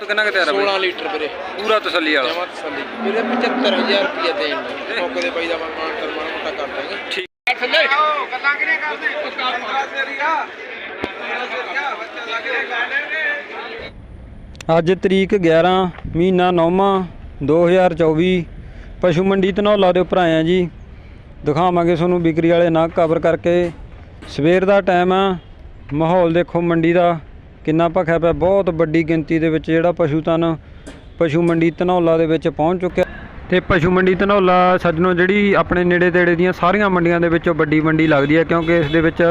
ਦੁੱਧ ਕਿੰਨਾ ਕੁ ਤਿਆਰ ਆ ਬਈ? 16 ਲੀਟਰ ਵੀਰੇ। ਪੂਰਾ ਤਸੱਲੀ ਵਾਲਾ। ਜਮਾ ਤਸੱਲੀ। ਵੀਰੇ 75000 ਰੁਪਏ ਦੇਣ ਨੂੰ। ਮੌਕੇ ਦੇ ਪਈ ਦਾ ਮਾਨ ਕਰ ਮਾਨ ਮੋਟਾ ਕਰ ਦਾਂਗੇ। ਠੀਕ। ਅੱਜ ਤਰੀਕ 11 ਮਹੀਨਾ 9ਵਾਂ 2024 ਪਸ਼ੂ ਮੰਡੀ ਧਨੌਲਾ ਦੇ ਉੱਪਰ ਆਏ ਆ ਜੀ। ਦਿਖਾਵਾਂਗੇ ਤੁਹਾਨੂੰ ਵਿਕਰੀ ਵਾਲੇ ਨਗ ਕਵਰ ਕਰਕੇ। ਸਵੇਰ ਦਾ ਟਾਈਮ ਆ। ਮਾਹੌਲ ਦੇਖੋ ਮੰਡੀ ਦਾ। ਕਿੰਨਾ ਭਖਿਆ ਪਿਆ, ਬਹੁਤ ਵੱਡੀ ਗਿਣਤੀ ਦੇ ਵਿੱਚ ਜਿਹੜਾ ਪਸ਼ੂ ਤਨ ਪਸ਼ੂ ਮੰਡੀ ਧਨੌਲਾ ਦੇ ਵਿੱਚ ਪਹੁੰਚ ਚੁੱਕਿਆ। ਤੇ ਪਸ਼ੂ ਮੰਡੀ ਧਨੌਲਾ ਸੱਜਣੋ, ਜਿਹੜੀ ਆਪਣੇ ਨੇੜੇ ਤੇੜੇ ਦੀਆਂ ਸਾਰੀਆਂ ਮੰਡੀਆਂ ਦੇ ਵਿੱਚੋਂ ਵੱਡੀ ਮੰਡੀ ਲੱਗਦੀ ਹੈ, ਕਿਉਂਕਿ ਇਸ ਦੇ ਵਿੱਚ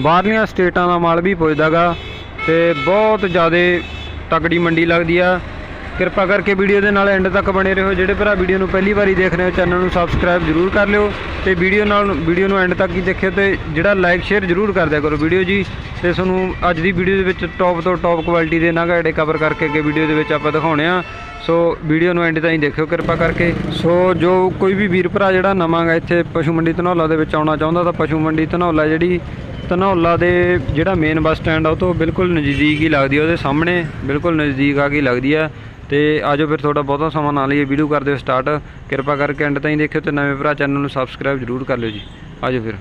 ਬਾਹਰਲੀਆਂ ਸਟੇਟਾਂ ਦਾ ਮਾਲ ਵੀ ਪੁੱਜਦਾਗਾ ਤੇ ਬਹੁਤ ਜ਼ਿਆਦਾ ਤਕੜੀ ਮੰਡੀ ਲੱਗਦੀ ਆ। ਕਿਰਪਾ ਕਰਕੇ ਵੀਡੀਓ ਦੇ ਨਾਲ ਐਂਡ ਤੱਕ ਬਣੇ ਰਹੋ। ਜਿਹੜੇ ਭਰਾ ਵੀਡੀਓ ਨੂੰ ਪਹਿਲੀ ਵਾਰੀ ਦੇਖ ਰਹੇ ਹੋ, ਚੈਨਲ ਨੂੰ ਸਬਸਕ੍ਰਾਈਬ ਜ਼ਰੂਰ ਕਰ ਲਿਓ ਤੇ ਵੀਡੀਓ ਨਾਲ ਵੀਡੀਓ ਨੂੰ ਐਂਡ ਤੱਕ ਹੀ ਦੇਖਿਓ ਤੇ ਜਿਹੜਾ ਲਾਈਕ ਸ਼ੇਅਰ ਜ਼ਰੂਰ ਕਰ ਦਿਆ ਕਰੋ ਵੀਡੀਓ ਜੀ। ਤੇ ਤੁਹਾਨੂੰ ਅੱਜ ਦੀ ਵੀਡੀਓ ਦੇ ਵਿੱਚ ਟੌਪ ਤੋਂ ਟੌਪ ਕੁਆਲਿਟੀ ਦੇ ਨਗ ਜਿਹੜੇ ਕਵਰ ਕਰਕੇ ਅੱਗੇ ਵੀਡੀਓ ਦੇ ਵਿੱਚ ਆਪਾਂ ਦਿਖਾਉਣੇ ਆ। ਸੋ ਵੀਡੀਓ ਨੂੰ ਐਂਡ ਤਾਈਂ ਦੇਖਿਓ ਕਿਰਪਾ ਕਰਕੇ। ਸੋ ਜੋ ਕੋਈ ਵੀ ਵੀਰ ਭਰਾ ਜਿਹੜਾ ਨਵਾਂਗਾ ਇੱਥੇ ਪਸ਼ੂ ਮੰਡੀ ਧਨੌਲਾ ਦੇ ਵਿੱਚ ਆਉਣਾ ਚਾਹੁੰਦਾ ਤਾਂ ਪਸ਼ੂ ਮੰਡੀ ਧਨੌਲਾ ਜਿਹੜੀ ਧਨੌਲਾ ਦੇ ਜਿਹੜਾ ਮੇਨ ਬੱਸ ਸਟੈਂਡ ਆ ਉਹ ਤੋਂ ਬਿਲਕੁਲ ਨਜ਼ਦੀਕ ਹੀ ਲੱਗਦੀ ਆ, ਉਹਦੇ ਸਾਹਮਣੇ ਬਿਲਕੁਲ ਨਜ਼ਦੀਕ ਆ ਕੇ ਲੱਗਦੀ ਆ। ਤੇ ਆਜੋ ਫਿਰ ਤੁਹਾਡਾ ਬਹੁਤਾ ਸਮਾਂ ਨਾ ਲਈਏ ਵੀਡੀਓ ਕਰ ਦਿਓ ਸਟਾਰਟ ਕਿਰਪਾ ਕਰਕੇ ਐਂਡ ਤਾਈਂ ਦੇਖਿਓ ਤੇ ਨਵੇਂ ਭਰਾ ਚੈਨਲ ਨੂੰ ਸਬਸਕ੍ਰਾਈਬ ਜ਼ਰੂਰ ਕਰ ਲਿਓ ਜੀ। ਆਜੋ ਫਿਰ।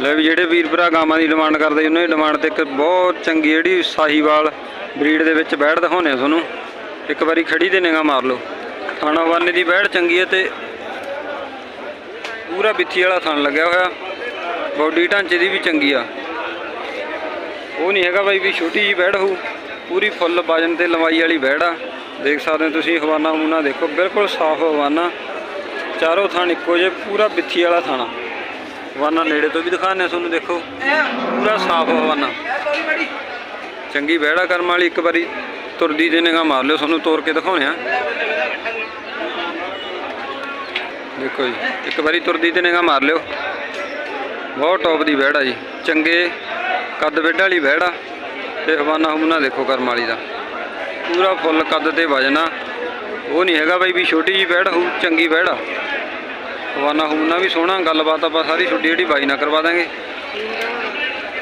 ਲੈ ਵੀ ਜਿਹੜੇ ਵੀਰ ਭਰਾ ਗਾਵਾਂ ਦੀ ਡਿਮਾਂਡ ਕਰਦੇ ਉਹਨਾਂ ਦੀ ਡਿਮਾਂਡ ਤੇ ਇੱਕ ਬਹੁਤ ਚੰਗੀ ਜਿਹੜੀ ਸਾਹੀਵਾਲ ਬਰੀਡ ਦੇ ਵਿੱਚ ਬੈੜ ਦਿਖਾਉਣੇ ਆ ਤੁਹਾਨੂੰ। ਇੱਕ ਵਾਰੀ ਖੜੀ ਤੇ ਨਿਗਾਹ ਮਾਰ ਲਓ। ਥਾਣਾ ਵਾਨੇ ਦੀ ਬੈੜ ਚੰਗੀ ਹੈ ਤੇ ਪੂਰਾ ਬਿੱਥੀ ਵਾਲਾ ਥਣ ਲੱਗਿਆ ਹੋਇਆ। ਬਾਡੀ ਢਾਂਚੇ ਦੀ ਵੀ ਚੰਗੀ ਆ। ਉਹ ਨਹੀਂ ਹੈਗਾ ਬਾਈ ਵੀ ਛੋਟੀ ਜੀ ਬੈੜ ਹੋਊ। ਪੂਰੀ ਫੁੱਲ ਵਜਨ ਤੇ ਲੰਬਾਈ ਵਾਲੀ ਬੈੜ ਆ। ਦੇਖ ਸਕਦੇ ਹੋ ਤੁਸੀਂ ਹਵਾਨਾ ਹਮੂਨਾ ਦੇਖੋ, ਬਿਲਕੁਲ ਸਾਫ਼ ਹਵਾਨਾ। ਚਾਰੋਂ ਥਣ ਇੱਕੋ ਜੇ ਪੂਰਾ ਬਿੱਥੀ ਵਾਲਾ ਥਾਣਾ ਹਵਾਨਾ ਨੇੜੇ ਤੋਂ ਵੀ ਦਿਖਾਉਂਦੇ ਆ ਤੁਹਾਨੂੰ, ਦੇਖੋ। ਪੂਰਾ ਸਾਫ਼ ਹਵਾਨਾ। ਚੰਗੀ ਬਹਿੜਾ ਕਰਮ ਵਾਲੀ, ਇੱਕ ਵਾਰੀ ਤੁਰਦੀ ਦੇ ਨਿਗਾਹ ਮਾਰ ਲਿਓ, ਤੁਹਾਨੂੰ ਤੋਰ ਕੇ ਦਿਖਾਉਣੇ ਆ ਦੇਖੋ ਜੀ, ਇੱਕ ਵਾਰੀ ਤੁਰਦੀ ਤੇ ਨਿਗਾਹ ਮਾਰ ਲਿਓ। ਬਹੁਤ ਟੌਪ ਦੀ ਬਹਿੜਾ ਜੀ। ਚੰਗੇ ਕੱਦ ਵਿੱਢ ਵਾਲੀ ਬਹਿੜਾ ਤੇ ਹਵਾਨਾ ਹਮੂਨਾ ਦੇਖੋ ਕਰਮ ਵਾਲੀ ਦਾ। ਪੂਰਾ ਫੁੱਲ ਕੱਦ ਤੇ ਵਜਨ ਉਹ ਨਹੀਂ ਹੈਗਾ ਬਾਈ ਵੀ ਛੋਟੀ ਜੀ ਬਹਿੜ ਹੋਊ, ਚੰਗੀ ਬਹਿੜਾ ਹਵਾਨਾ ਹਮੂਨਾ ਵੀ ਸੋਹਣਾ, ਗੱਲਬਾਤ ਆਪਾਂ ਸਾਰੀ ਛੋਟੀ ਜਿਹੜੀ ਬਾਈ ਨਾਲ ਕਰਵਾ ਦਾਂਗੇ।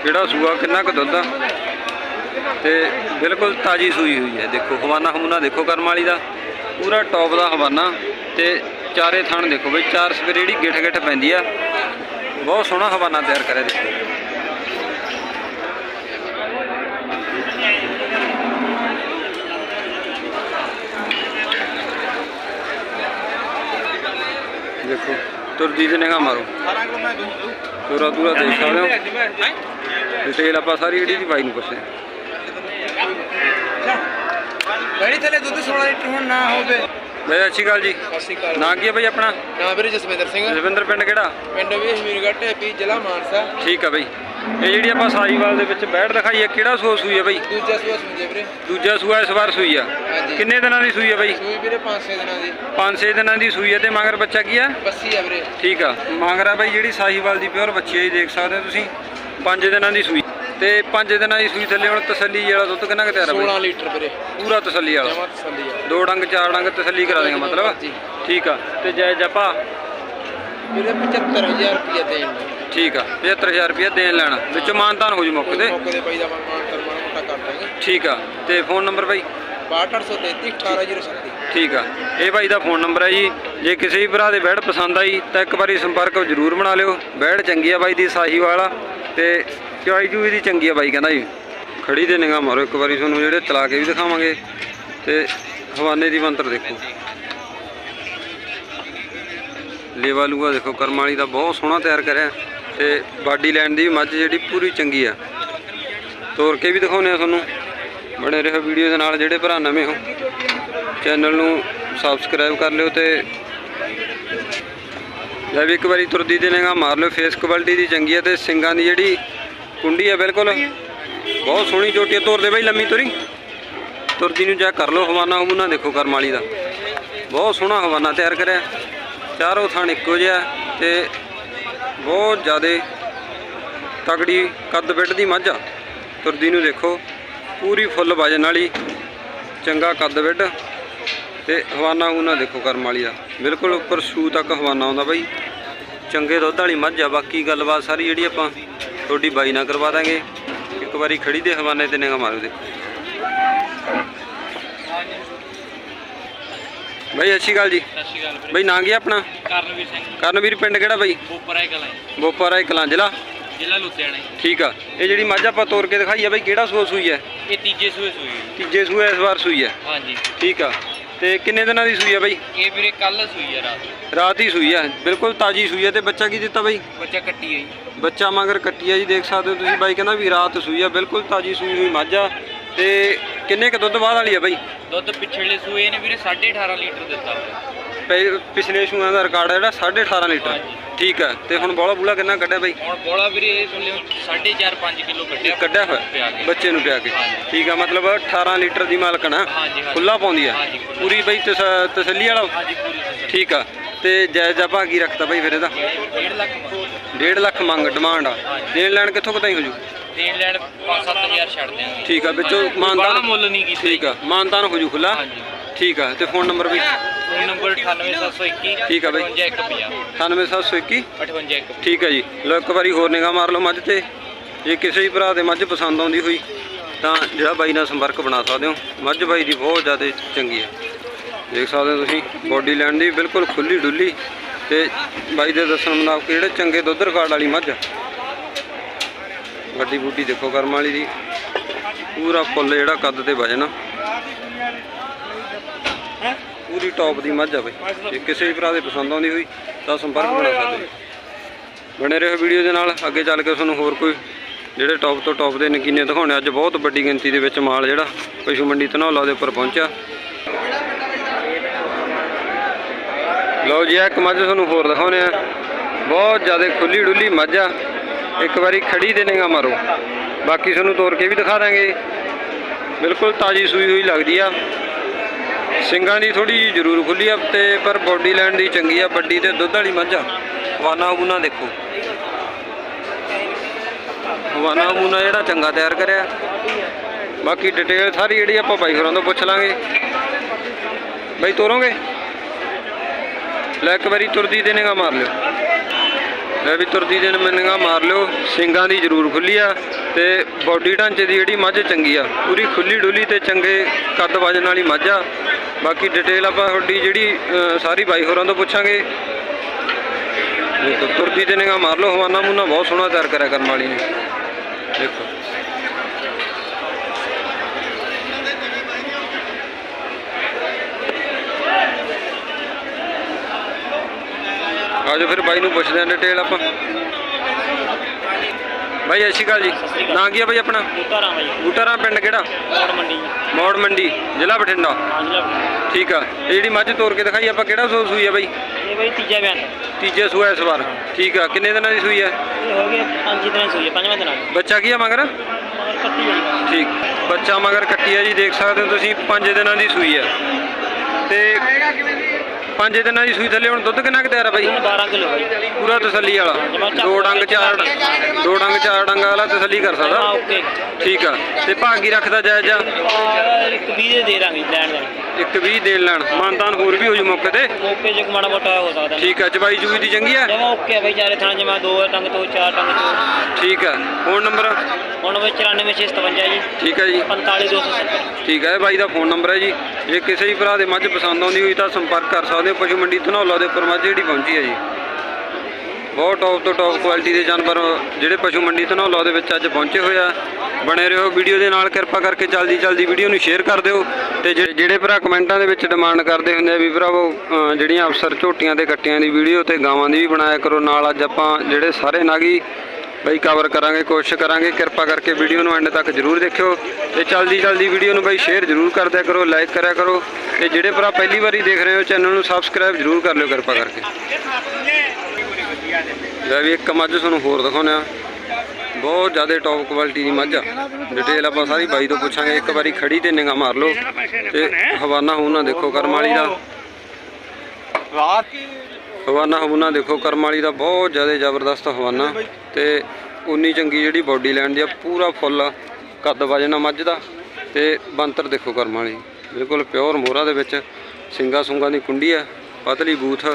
ਜਿਹੜਾ ਸੂਆ ਕਿੰਨਾ ਕੁ ਦੁੱਧ ਆ। ਤੇ ਬਿਲਕੁਲ ਤਾਜੀ ਸੂਈ ਹੋਈ ਹੈ, ਦੇਖੋ ਹਵਾਨਾ ਹਮੂਨਾ ਦੇਖੋ ਕਰਮ ਵਾਲੀ ਦਾ। ਪੂਰਾ ਟੌਪ ਦਾ ਹਵਾਨਾ ਤੇ ਚਾਰੇ ਥਣ ਦੇਖੋ ਬਈ, ਚਾਰ ਸਵੇਰੇ ਜਿਹੜੀ ਗਿੱਠ ਗਿੱਠ ਪੈਂਦੀ ਆ। ਬਹੁਤ ਸੋਹਣਾ ਹਵਾਨਾ ਤਿਆਰ ਕਰਿਆ ਦੇਖੋ ਦੇਖੋ ਤੁਰਦੀ ਤੇ ਨਿਗਾਹ ਮਾਰੋ। ਤੁਰਾ ਤੁਰਾ ਦੇਖ ਸਕਦੇ ਹੋ। ਡਿਟੇਲ ਆਪਾਂ ਸਾਰੀ ਜਿਹੜੀ ਦੀ ਬਾਈ ਨੂੰ ਪੁੱਛਦੇ ਬੜੀ ਥਲੇ ਦੁੱਧ 16 ਲੀਟਰ ਹੁਣ ਨਾ ਹੋਵੇ। ਬਾਈ ਸ਼੍ਰੀ ਅਕਾਲ ਜੀ। ਨਾਂ ਕੀ ਹੈ ਬਾਈ ਆਪਣਾ? ਨਾ ਵੀਰੇ ਜਸਵਿੰਦਰ ਸਿੰਘ। ਜਸਵਿੰਦਰ ਪਿੰਡ ਕਿਹੜਾ? ਪਿੰਡ ਵੀ ਹਮੀਰਗੜ੍ਹ ਢੇਪੀ ਜ਼ਿਲ੍ਹਾ ਮਾਨਸਾ। ਠੀਕ ਆ ਬਾਈ। ਇਹ ਜਿਹੜੀ ਆਪਾਂ ਸਾਈਵਾਲ ਦੇ ਵਿੱਚ ਬੈਠ ਦਿਖਾਈ ਹੈ ਕਿਹੜਾ ਸੂਆ ਸੂਈ ਹੈ ਬਾਈ? ਦੂਜਾ ਸੂਆ ਸੁਣਦੇ ਵੀਰੇ। ਦੂਜਾ ਸੂਆ ਇਸ ਵਾਰ ਸੂਈ ਆ। ਹਾਂਜੀ। ਕਿੰਨੇ ਦਿਨਾਂ ਦੀ ਸੂਈ ਹੈ ਬਾਈ? ਸੂਈ ਵੀਰੇ 5-6 ਦਿਨਾਂ ਦੀ। 5-6 ਦਿਨਾਂ ਦੀ ਸੂਈ ਹੈ ਤੇ ਮਗਰ ਬੱਚਾ ਕੀ ਆ? ਬੱਸੀ ਆ ਵੀਰੇ। ਠੀਕ ਆ। ਮਗਰ ਆ ਬਾਈ ਜਿਹੜੀ ਸਾਹੀਵਾਲ ਦੀ ਪਿਓਰ ਬੱਚੀ ਹੈ ਜੀ ਦੇਖ ਸਕਦੇ ਹੋ ਤੁਸੀਂ। 5 ਦਿਨਾਂ ਦੀ ਸੂਈ। ਤੇ 5 ਦਿਨਾਂ ਦੀ ਸੂਈ ਥੱਲੇ ਹੁਣ ਤਸੱਲੀ ਵਾਲਾ ਦੁੱਧ ਕਿੰਨਾ ਕੁ ਤਿਆਰ ਆ 16 ਬਾਈ ਲੀਟਰ ਵੀਰੇ। ਪੂਰਾ ਤਸੱਲੀ ਵਾਲਾ। ਜਮਾ ਤਸੱਲੀ ਆ। ਦੋ ਡੰਗ ਚਾਰ ਡੰਗ ਤਸੱਲੀ ਕਰਾ ਦੇਗਾ ਮਤਲਬ। ਜੀ। ਠੀਕ ਆ। ਤੇ ਜੈ ਜਪਾ ਵੀਰੇ 75000 ਰੁਪਏ ਦੇਣ ਠੀਕ ਆ 75000 ਰੁਪਏ ਦੇਣ ਲੈਣਾ। ਵਿੱਚੋਂ ਮਾਨਤਾਨ ਹੋ ਜੂ ਮੌਕੇ ਦੇ। ਪਈ ਦਾ ਮਾਨ ਕਰ ਮਾਨ ਮੋਟਾ ਕਰ ਦਾਂਗੇ। ਠੀਕ ਆ ਤੇ ਫੋਨ ਨੰਬਰ ਬਾਈ? 62833 18037 ਠੀਕ ਆ ਇਹ ਬਾਈ ਦਾ ਫੋਨ ਨੰਬਰ ਹੈ ਜੀ। ਜੇ ਕਿਸੇ ਵੀ ਭਰਾ ਦੇ ਬੈੜ ਪਸੰਦ ਆਈ ਤਾਂ ਇੱਕ ਵਾਰੀ ਸੰਪਰਕ ਜ਼ਰੂਰ ਬਣਾ ਲਿਓ। ਬੈੜ ਚੰਗੀ ਆ ਬਾਈ ਦੀ ਸਾਹੀਵਾਲ ਆ ਤੇ ਚੂਈ ਦੀ ਚੰਗੀ ਆ ਬਾਈ ਕਹਿੰਦਾ ਜੀ। ਖੜੀ ਤੇ ਨਿਗਾਹ ਮਾਰੋ ਇੱਕ ਵਾਰੀ ਤੁਹਾਨੂੰ ਜਿਹੜੇ ਚਲਾ ਕੇ ਵੀ ਦਿਖਾਵਾਂਗੇ। ਤੇ ਹਵਾਨੇ ਦੀ ਮੰਤਰ ਦੇਖੋ। ਲੇਵਾ ਲੂਆ ਦੇਖੋ ਕਰਮ ਵਾਲੀ ਦਾ ਬਹੁਤ ਸੋਹਣਾ ਤਿਆਰ ਕਰਿਆ। ਤੇ ਬਾਡੀ ਲੈਣ ਦੀ ਵੀ ਮੱਝ ਜਿਹੜੀ ਪੂਰੀ ਚੰਗੀ ਆ। ਤੋਰ ਕੇ ਵੀ ਦਿਖਾਉਂਦੇ ਆ ਤੁਹਾਨੂੰ। ਬਣੇ ਰਹੋ ਵੀਡੀਓ ਦੇ ਨਾਲ ਜਿਹੜੇ ਭਰਾ ਨਵੇਂ ਹੋ। ਚੈਨਲ ਨੂੰ ਸਬਸਕ੍ਰਾਈਬ ਕਰ ਲਿਓ ਤੇ ਲੈ ਵੀ ਇੱਕ ਵਾਰੀ ਤੁਰਦੀ ਦੇ ਨੇਗਾ ਮਾਰ ਲਿਓ। ਫੇਸ ਕੁਆਲਿਟੀ ਦੀ ਚੰਗੀ ਆ ਤੇ ਸਿੰਗਾਂ ਦੀ ਜਿਹੜੀ ਕੁੰਡੀ ਆ ਬਿਲਕੁਲ। ਬਹੁਤ ਸੋਹਣੀ ਚੋਟੀ ਹੈ ਤੋਰਦੇ ਬਈ ਲੰਮੀ ਤੁਰੀ। ਤੁਰਦੀ ਨੂੰ ਚੈੱਕ ਕਰ ਲਓ। ਹਵਾਨਾ ਹਮੂਨਾ ਦੇਖੋ ਕਰਮਾਲੀ ਦਾ। ਬਹੁਤ ਸੋਹਣਾ ਹਵਾਨਾ ਤਿਆਰ ਕਰਿਆ। ਚਾਰੋਂ ਥਾਂ ਇੱਕੋ ਜਿਹਾ ਤੇ ਬਹੁਤ ਜ਼ਿਆਦਾ ਤਕੜੀ ਕੱਦ ਬਿੱਟ ਦੀ ਮੱਝ ਆ। ਤੁਰਦੀ ਨੂੰ ਦੇਖੋ, ਪੂਰੀ ਫੁੱਲ ਵਜਨ ਵਾਲੀ, ਚੰਗਾ ਕੱਦ ਬਿੱਡ ਤੇ ਹਵਾਨਾ ਉਹਨਾਂ ਦੇਖੋ ਕਰਮ ਵਾਲੀ ਦਾ ਬਿਲਕੁਲ ਉੱਪਰ ਸੂ ਤੱਕ ਹਵਾਨਾ ਆਉਂਦਾ ਬਾਈ। ਚੰਗੇ ਦੁੱਧ ਵਾਲੀ ਮੱਝ ਆ। ਬਾਕੀ ਗੱਲਬਾਤ ਸਾਰੀ ਜਿਹੜੀ ਆਪਾਂ ਤੁਹਾਡੀ ਬਾਈ ਨਾ ਕਰਵਾ ਦਾਂਗੇ। ਇੱਕ ਵਾਰੀ ਖੜੀ ਦੇ ਹਵਾਨੇ ਤੇ ਨਿਗਾ ਮਾਰੋ ਦੇਖੋ ਬਾਈ ਅੱਛੀ ਗੱਲ ਜੀ। ਸਤਿ ਸ਼੍ਰੀ ਅਕਾਲ ਵੀਰੇ। ਬਾਈ ਨਾਂ ਕੀ ਆ ਆਪਣਾ? ਕਰਨਵੀਰ ਸਿੰਘ। ਕਰਨਵੀਰ ਪਿੰਡ ਕਿਹੜਾ ਬਾਈ? ਬੋਪਰਾ ਕਲਾਂ ਬੋਪਾਰਾ ਕਲਾਂ ਜ਼ਿਲ੍ਹਾ? ਜ਼ਿਲ੍ਹਾ ਲੁਧਿਆਣਾ ਜੀ। ਠੀਕ ਆ। ਇਹ ਜਿਹੜੀ ਮੱਝ ਆਪਾਂ ਤੋਰ ਕੇ ਦਿਖਾਈ ਆ ਬਾਈ ਕਿਹੜਾ ਸੂਆ ਸੂਈ ਹੈ ਇਹ ਤੀਜੇ ਸੂਏ ਸੂਈ ਹੈ। ਤੀਜੇ ਸੂਏ ਇਸ ਵਾਰ ਸੂਈ ਹੈ ਹਾਂਜੀ। ਠੀਕ ਆ। ਤੇ ਕਿੰਨੇ ਦਿਨਾਂ ਦੀ ਸੂਈ ਆ ਬਾਈ? ਇਹ ਵੀਰੇ ਕੱਲ ਸੂਈ ਹੈ ਰਾਤ। ਰਾਤ ਹੀ ਸੂਈ ਆ। ਬਿਲਕੁਲ ਤਾਜੀ ਸੂਈ ਆ। ਤੇ ਬੱਚਾ ਕੀ ਦਿੱਤਾ ਬਾਈ? ਬੱਚਾ ਕੱਟੀ ਹੈ ਜੀ। ਬੱਚਾ ਮਗਰ ਕੱਟੀ ਆ ਜੀ। ਦੇਖ ਸਕਦੇ ਹੋ ਤੁਸੀਂ ਬਾਈ ਕਹਿੰਦਾ ਵੀ ਰਾਤ ਸੂਈ ਆ। ਬਿਲਕੁਲ ਤਾਜੀ ਸੂਈ ਹੋਈ ਮੱਝ ਆ। ਤੇ ਕਿੰਨੇ ਕ ਦੁੱਧ ਬਾਅਦ ਵਾਲੀ ਆ ਬਾਈ? ਦੁੱਧ ਪਿਛਲੇ ਸੂਏ ਨੇ ਵੀਰੇ 18.5 ਲੀਟਰ ਦਿੱਤਾ ਹੋਇਆ ਪੈ- ਪਿਛਲੇ ਸੂਆਂ ਦਾ ਰਿਕਾਰਡ ਆ ਜਿਹੜਾ 18.5 ਲੀਟਰ। ਹਾਂਜੀ। ਠੀਕ ਆ ਤੇ ਹੁਣ ਬੋਲਾ ਬੂਲਾ ਕਿੰਨਾ ਕੱਢਿਆ ਬਾਈ? ਹੁਣ ਬੋਲਾ ਵੀਰੇ ਇਹ ਥੱਲੇ 4.5 5 ਕਿਲੋ ਕੱਢਿਆ ਕੱਢਿਆ ਪਿਆ ਹੋਇਆ ਕੇ। ਬੱਚੇ ਨੂੰ ਪਿਆ ਕੇ। ਹਾਂਜੀ। ਠੀਕ ਆ ਮਤਲਬ 18 ਲੀਟਰ ਦੀ ਮਾਲਕਣ ਆ ਹਾਂਜੀ ਹਾਂਜੀ। ਖੁੱਲਾ ਪਾਉਂਦੀ ਆ। ਹਾਂਜੀ, ਖੁੱਲ੍ਹਾ। ਪੂਰੀ ਬਾਈ ਤਸ- ਤਸੱਲੀ ਵਾਲਾ? ਹਾਂਜੀ ਪੂਰੀ ਤਸੱਲੀ। ਠੀਕ ਆ ਤੇ ਜਾਇਜ਼ਾ ਭਾਗੀ ਰੱਖਤਾ ਬਾਈ ਫਿਰ ਇਹਦਾ? 1.5 ਲੱਖ ਮੰਗੋ। 1.5 ਲੱਖ ਮੰਗ ਡਿਮਾਂਡ ਆ। ਹਾਂਜੀ। ਦੇਣ ਲੈਣ ਕਿੱਥੋਂ ਕਿਤਾਈ ਹੋ ਜੂ? ਲੈਣ 5-7000 ਛੱਡ ਦਿਆਂਗੇ। ਠੀਕ ਆ ਵਿੱਚੋਂ ਮਾਨਦਾਨ ਮੁੱਲ ਨਹੀਂ ਕੀਤਾ। ਠੀਕ ਆ ਮਾਨਦਾਨ ਹੋ ਜੂ ਖੁੱਲਾ ਹਾਂਜੀ। ਠੀਕ ਆ ਤੇ ਫੋਨ ਨੰਬਰ ਵੀ ਫੋਨ ਨੰਬਰ 98721 ਠੀਕ ਆ ਬਾਈ। 58150 98721 58 ਠੀਕ ਹੈ ਜੀ। ਲਓ ਇੱਕ ਵਾਰੀ ਹੋਰ ਨਿਗਾਹ ਮਾਰ ਲਓ ਮੱਝ ਤੇ। ਜੇ ਕਿਸੇ ਵੀ ਭਰਾ ਦੇ ਮੱਝ ਪਸੰਦ ਆਉਂਦੀ ਹੋਈ ਤਾਂ ਜਿਹੜਾ ਬਾਈ ਨਾਲ ਸੰਪਰਕ ਬਣਾ ਸਕਦੇ ਹੋ। ਮੱਝ ਬਾਈ ਦੀ ਬਹੁਤ ਜ਼ਿਆਦਾ ਚੰਗੀ ਹੈ ਦੇਖ ਸਕਦੇ ਹੋ ਤੁਸੀਂ ਬੋਡੀ ਲੈਣ ਦੀ ਬਿਲਕੁਲ ਖੁੱਲੀ ਡੁੱਲੀ ਤੇ ਬਾਈ ਦੇ ਦੱਸਣ ਮੁਤਾਬਕ ਜਿਹੜੇ ਚੰਗੇ ਦੁੱਧ ਰਿਕਾਰਡ ਵਾਲੀ ਮੱਝ ਗੱਡੀ ਬੂਟੀ ਦੇਖੋ ਕਰਮ ਵਾਲੀ ਦੀ। ਪੂਰਾ ਫੁੱਲ ਜਿਹੜਾ ਕੱਦ ਤੇ ਵਜਨ ਪੂਰੀ ਟੌਪ ਦੀ ਮੱਝ ਆ ਬਈ। ਜੇ ਕਿਸੇ ਵੀ ਭਰਾ ਦੇ ਪਸੰਦ ਆਉਂਦੀ ਹੋਈ, ਤਾਂ ਸੰਪਰਕ ਬਣਾ ਸਕਦੇ ਹੋ। ਬਣੇ ਰਹੋ ਵੀਡੀਓ ਦੇ ਨਾਲ। ਅੱਗੇ ਚੱਲ ਕੇ ਤੁਹਾਨੂੰ ਹੋਰ ਕੋਈ ਜਿਹੜੇ ਟੌਪ ਤੋਂ ਟੌਪ ਦੇ ਨਕੀਨੇ ਦਿਖਾਉਣੇ ਅੱਜ ਬਹੁਤ ਵੱਡੀ ਗਿਣਤੀ ਦੇ ਵਿੱਚ ਮਾਲ ਜਿਹੜਾ ਪਸ਼ੂ ਮੰਡੀ ਧਨੌਲਾ ਦੇ ਉੱਪਰ ਪਹੁੰਚਿਆ। ਲਓ ਜੀ, ਇੱਕ ਮੱਝ ਤੁਹਾਨੂੰ ਹੋਰ ਦਿਖਾਉਣੇ ਆ। ਬਹੁਤ ਜ਼ਿਆਦਾ ਖੁੱਲੀ ਡੁੱਲੀ ਮੱਝ ਆ। ਇੱਕ ਵਾਰੀ ਖੜੀ ਦੇ ਨਿਗਾ ਮਾਰੋ। ਬਾਕੀ ਤੁਹਾਨੂੰ ਤੋਰ ਕੇ ਵੀ ਦਿਖਾ ਦਾਂਗੇ। ਬਿਲਕੁਲ ਤਾਜੀ ਸੂਈ ਹੋਈ ਲੱਗਦੀ ਆ। ਸਿੰਗਾਂ ਦੀ ਥੋੜੀ ਜਿਹੀ ਜ਼ਰੂਰ ਖੁੱਲੀ ਆ ਤੇ ਪਰ ਬੋਡੀ ਲਾਈਨ ਦੀ ਚੰਗੀ ਆ, ਵੱਡੀ ਤੇ ਦੁੱਧ ਵਾਲੀ ਮੱਝ ਆ। ਵਾਨਾ ਬੂਨਾ ਦੇਖੋ। ਵਾਨਾ ਬੂਨਾ ਜਿਹੜਾ ਚੰਗਾ ਤਿਆਰ ਕਰਿਆ। ਬਾਕੀ ਡਿਟੇਲ ਸਾਰੀ ਜਿਹੜੀ ਆਪਾਂ ਬਾਈ ਹੋਰਾਂ ਤੋਂ ਪੁੱਛ ਲਾਂਗੇ। ਬਾਈ ਤੋਰੋਗੇ? ਲੈ ਇੱਕ ਵਾਰੀ ਤੁਰਦੀ ਦੇਣੇਗਾ ਮਾਰ ਲਿਓ। ਲੈ ਵੀ ਤੁਰਦੀ ਦੇ ਨਿਗਾ ਮਾਰ ਲਿਓ, ਸਿੰਗਾਂ ਦੀ ਜ਼ਰੂਰ ਖੁੱਲੀ ਆ ਤੇ ਬੋਡੀ ਢਾਂਚੇ ਦੀ ਜਿਹੜੀ ਮੱਝ ਚੰਗੀ ਆ, ਪੂਰੀ ਖੁੱਲੀ ਡੁੱਲੀ ਤੇ ਚੰਗੇ ਕੱਦ ਵਜਨ ਵਾਲੀ ਮੱਝ ਆ। ਬਾਕੀ ਡਿਟੇਲ ਆਪਾਂ ਤੁਹਾਡੀ ਜਿਹੜੀ ਸਾਰੀ ਬਾਈ ਹੋਰਾਂ ਤੋਂ ਪੁੱਛਾਂਗੇ। ਦੇਖੋ ਤੁਰਦੀ ਦੇ ਨਿਗਾ ਮਾਰ ਲਓ ਹਵਾਨਾ ਮੁੰਨਾ ਬਹੁਤ ਸੋਹਣਾ ਤਿਆਰ ਕਰਿਆ ਕਰਨ ਵਾਲੀ ਨੇ। ਦੇਖੋ। ਆਜੋ ਫਿਰ ਬਾਈ ਨੂੰ ਪੁੱਛਦੇ ਆਂ ਡਿਟੇਲ ਆਪਾਂ। ਬਾਈ ਅੱਛੀ ਗੱਲ ਜੀ। ਨਾਂ ਕੀ ਆ ਬਾਈ ਆਪਣਾ? ਉਤਾਰਾਂ ਬਾਈ ਬੂਟਾਰਾ ਪਿੰਡ ਕਿਹੜਾ? ਮੋੜ ਮੰਡੀ। ਮੌੜ ਮੰਡੀ ਜ਼ਿਲ੍ਹਾ ਬਠਿੰਡਾ। ਠੀਕ ਆ। ਇਹ ਜਿਹੜੀ ਮੱਝ ਤੋਰ ਕੇ ਦਿਖਾਈ ਆਪਾਂ ਕਿਹੜਾ ਸੂ ਸੂਈ ਆ ਬਾਈ? ਇਹ ਬਾਈ ਤੀਜਾ ਬਿਆਨ ਤੀਜੇ ਸੂਆ ਇਸ ਵਾਰ। ਠੀਕ ਆ। ਕਿੰਨੇ ਦਿਨਾਂ ਦੀ ਸੂਈ ਆ? ਇਹ ਹੋ ਗਿਆ ਪੰਜ ਦਿਨ ਸੂਈ ਪੰਜਵਾਂ ਦਿਨ ਆ ਬੱਚਾ ਕੀ ਆ ਮਗਰ? ਮਗਰ ਕੱਟੀ ਜਾਈ ਠੀਕ। ਬੱਚਾ ਮਗਰ ਕੱਟੀ ਆ ਜੀ ਦੇਖ ਸਕਦੇ ਹੋ ਤੁਸੀਂ 5 ਦਿਨਾਂ ਦੀ ਸੂਈ ਆ। ਤੇ 5 ਦਿਨਾਂ ਦੀ ਸੂਈ ਥੱਲੇ ਹੁਣ ਦੁੱਧ ਕਿੰਨਾ ਕੁ ਤਿਆਰ ਆ ਬਾਈ? 12 ਕਿਲੋ ਬਾਈ। ਪੂਰਾ ਤਸੱਲੀ ਵਾਲਾ। ਦੋ ਡੰਗ ਚਾਰ ਦੋ ਡੰਗ ਚਾਰ ਡੰਗ ਵਾਲਾ ਤਸੱਲੀ ਕਰ ਹਾਂ ਸਕਦਾ ਓਕੇ। ਠੀਕ ਆ। ਤੇ ਭਾਗੀ ਰੱਖਦਾ ਜਾਇਜ਼ ਆ? ਇੱਕ 20 ਦੇ ਦੇ ਦਾਂਗੇ ਲੈਣ ਦਾ ਇੱਕ 20 ਦੇਣ ਲੈਣ। ਮਾਨਤਾਨ ਹੋਰ ਵੀ ਹੋ ਜੂ ਮੌਕੇ ਤੇ। ਓਕੇ ਜੇ ਮਾੜਾ ਮੋਟਾ ਹੋ ਸਕਦਾ। ਠੀਕ ਆ ਚਬਾਈ ਚੂਈ ਦੀ ਚੰਗੀ ਆ? ਜਮਾ ਓਕੇ ਬਾਈ ਚਾਰੇ ਥਾਂ ਜਮਾ ਦੋ ਟੰਗ ਤੋਂ ਚਾਰ ਟੰਗ ਤੋਂ ਠੀਕ ਆ। Phone number? ਹੁਣ ਵਿੱਚ 94657 ਜੀ। ਠੀਕ ਆ ਜੀ। 45270 ਠੀਕ ਹੈ ਬਾਈ ਦਾ ਫੋਨ ਨੰਬਰ ਹੈ ਜੀ। ਜੇ ਕਿਸੇ ਵੀ ਭਰਾ ਦੇ ਮੱਝ ਪਸੰਦ ਆਉਂਦੀ ਹੋਈ ਤਾਂ ਸੰਪਰਕ ਕਰ ਸਕਦੇ ਹੋ। ਪਸ਼ੂ ਮੰਡੀ ਧਨੌਲਾ ਦੇ ਉੱਪਰ ਮੱਝ ਜਿਹੜੀ ਪਹੁੰਚੀ ਹੈ ਜੀ। ਬਹੁਤ ਟੌਪ ਤੋਂ ਟੌਪ ਕੁਆਲਿਟੀ ਦੇ ਜਾਨਵਰ ਜਿਹੜੇ ਪਸ਼ੂ ਮੰਡੀ ਧਨੌਲਾ ਦੇ ਵਿੱਚ ਅੱਜ ਪਹੁੰਚੇ ਹੋਏ ਆ। ਬਣੇ ਰਹੋ ਵੀਡੀਓ ਦੇ ਨਾਲ, ਕਿਰਪਾ ਕਰਕੇ ਜਲਦੀ ਜਲਦੀ ਵੀਡੀਓ ਨੂੰ ਸ਼ੇਅਰ ਕਰ ਦਿਓ ਤੇ ਜਿਹੜੇ ਜਿਹੜੇ ਭਰਾ ਕਮੈਂਟਾਂ ਦੇ ਵਿੱਚ ਡਿਮਾਂਡ ਕਰਦੇ ਹੁੰਦੇ ਆ ਵੀ ਭਰਾਵੋ ਜਿਹੜੀਆਂ ਅਫਸਰ ਝੋਟੀਆਂ ਤੇ ਕੱਟੀਆਂ ਦੀ ਵੀਡੀਓ ਤੇ ਗਾਵਾਂ ਦੀ ਵੀ ਬਣਾਇਆ ਕਰੋ, ਨਾਲ ਅੱਜ ਆਪਾਂ ਜਿਹੜੇ ਸਾਰੇ ਨਾਗੀ ਬਈ ਕਵਰ ਕਰਾਂਗੇ, ਕੋਸ਼ਿਸ਼ ਕਰਾਂਗੇ, ਕਿਰਪਾ ਕਰਕੇ ਵੀਡੀਓ ਨੂੰ ਐਂਡ ਤੱਕ ਜਰੂਰ ਦੇਖਿਓ ਤੇ ਜਲਦੀ ਜਲਦੀ ਵੀਡੀਓ ਨੂੰ ਬਈ ਸ਼ੇਅਰ ਜਰੂਰ ਕਰ ਦਿਆ ਕਰੋ ਲਾਈਕ ਕਰਿਆ ਕਰੋ ਤੇ ਜਿਹੜੇ ਭਰਾ ਪਹਿਲੀ ਵਾਰੀ ਦੇਖ ਰਹੇ ਹੋ ਚੈਨਲ ਨੂੰ ਸਬਸਕ੍ਰਾਈਬ ਜਰੂਰ ਕਰ ਲਿਓ ਕਿਰਪਾ ਕਰਕੇ। ਲੈ ਵੀ ਇੱਕ ਮੱਝ ਤੁਹਾਨੂੰ ਹੋਰ ਦਿਖਾਉਂਦੇ ਆ ਬਹੁਤ ਜ਼ਿਆਦਾ ਟੌਪ ਕੁਆਲਿਟੀ ਦੀ ਮੱਝ ਆ। ਡਿਟੇਲ ਆਪਾਂ ਸਾਰੀ ਬਾਈ ਤੋਂ ਪੁੱਛਾਂਗੇ। ਇੱਕ ਵਾਰੀ ਖੜੀ ਤੇ ਨਿਗਾਹ ਮਾਰ ਲਓ। ਤੇ ਹਵਾਨਾ ਹੂਨਾ ਦੇਖੋ ਕਰਮ ਵਾਲੀ ਦਾ। ਹਵਾਨਾ ਹਵਾਨਾ ਦੇਖੋ ਕਰਮ ਵਾਲੀ ਦਾ ਬਹੁਤ ਜ਼ਿਆਦਾ ਜ਼ਬਰਦਸਤ ਹਵਾਨਾ। ਤੇ ਉਨੀ ਚੰਗੀ ਜਿਹੜੀ ਬਾਡੀ ਲੈਣ ਦੀ ਆ, ਪੂਰਾ ਫੁੱਲ ਕੱਦ ਵਜਣਾ ਮੱਝ ਦਾ। ਤੇ ਬੰਤਰ ਦੇਖੋ ਕਰਮ ਵਾਲੀ ਬਿਲਕੁਲ ਪਿਓਰ ਮੋਹਰਾ ਦੇ ਵਿੱਚ। ਸਿੰਗਾ ਸੁੰਗਾ ਦੀ ਕੁੰਡੀ ਆ, ਪਤਲੀ ਬੂਥ।